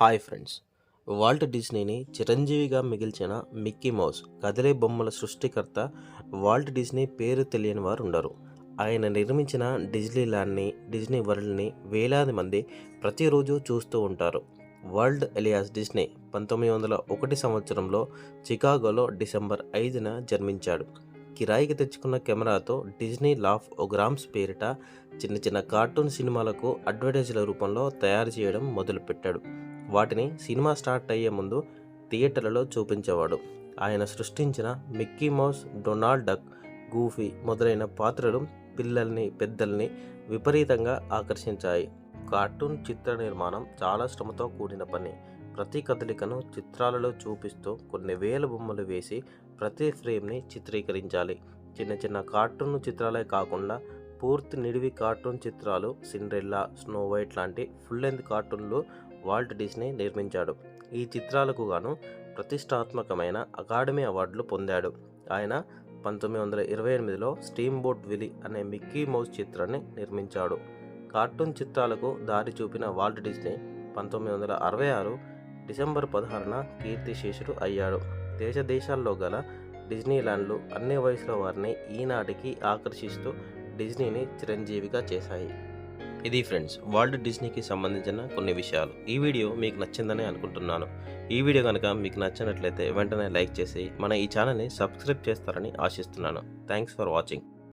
Hi friends. Walt డిస్నీని చిరంజీవిగా మిగిల్చిన మిక్కీ మౌస్ కదిలే బొమ్మల సృష్టికర్త వాల్ట్ డిస్నీ పేరు తెలియని వారు ఉండరు. ఆయన నిర్మించిన డిజ్నీ ల్యాండ్ని డిజ్నీ వరల్డ్ని వేలాది మంది ప్రతిరోజు చూస్తూ ఉంటారు. వరల్డ్ ఎలియాస్ డిస్నీ పంతొమ్మిది వందల ఒకటి సంవత్సరంలో చికాగోలో డిసెంబర్ ఐదున జన్మించాడు. కిరాయికి తెచ్చుకున్న కెమెరాతో డిజ్నీ లాఫ్ ఒగ్రామ్స్ పేరిట చిన్న చిన్న కార్టూన్ సినిమాలకు అడ్వర్టైజ్ల రూపంలో తయారు చేయడం మొదలుపెట్టాడు. వాటిని సినిమా స్టార్ట్ అయ్యే ముందు థియేటర్లలో చూపించేవాడు. ఆయన సృష్టించిన Mickey Mouse Donald Duck Goofy మొదలైన పాత్రలు పిల్లల్ని పెద్దల్ని విపరీతంగా ఆకర్షించాయి. కార్టూన్ చిత్ర నిర్మాణం చాలా శ్రమతో కూడిన పని. ప్రతి కదలికను చిత్రాలలో చూపిస్తూ కొన్ని వేల బొమ్మలు వేసి ప్రతి ఫ్రేమ్ని చిత్రీకరించాలి. చిన్న చిన్న కార్టూన్ చిత్రాలే కాకుండా పూర్తి నిడివి కార్టూన్ చిత్రాలు సిండ్రెల్లా స్నో వైట్ లాంటి ఫుల్ లెంత్ కార్టూన్లు వాల్ట్ డిస్నీ నిర్మించాడు. ఈ చిత్రాలకు గాను ప్రతిష్టాత్మకమైన అకాడమీ అవార్డులు పొందాడు. ఆయన పంతొమ్మిది వందల ఇరవై ఎనిమిదిలో స్టీమ్ బోట్ విలి అనే మిక్కీ మౌస్ చిత్రాన్ని నిర్మించాడు. కార్టూన్ చిత్రాలకు దారి చూపిన వాల్ట్ డిస్నీ పంతొమ్మిది వందల అరవై ఆరు డిసెంబర్ పదహారున కీర్తిశేషుడు అయ్యాడు. దేశ దేశాల్లో గల డిజ్నీల్యాండ్లు అన్ని వయసుల వారిని ఈనాటికి ఆకర్షిస్తూ డిజ్నీని చిరంజీవిగా చేశాయి. ఇది ఫ్రెండ్స్ వరల్డ్ డిజ్నీకి సంబంధించిన కొన్ని విషయాలు. ఈ వీడియో మీకు నచ్చిందని అనుకుంటున్నాను. ఈ వీడియో కనుక మీకు నచ్చినట్లయితే వెంటనే లైక్ చేసి మన ఈ ఛానల్ని సబ్స్క్రైబ్ చేస్తారని ఆశిస్తున్నాను. Thanks for watching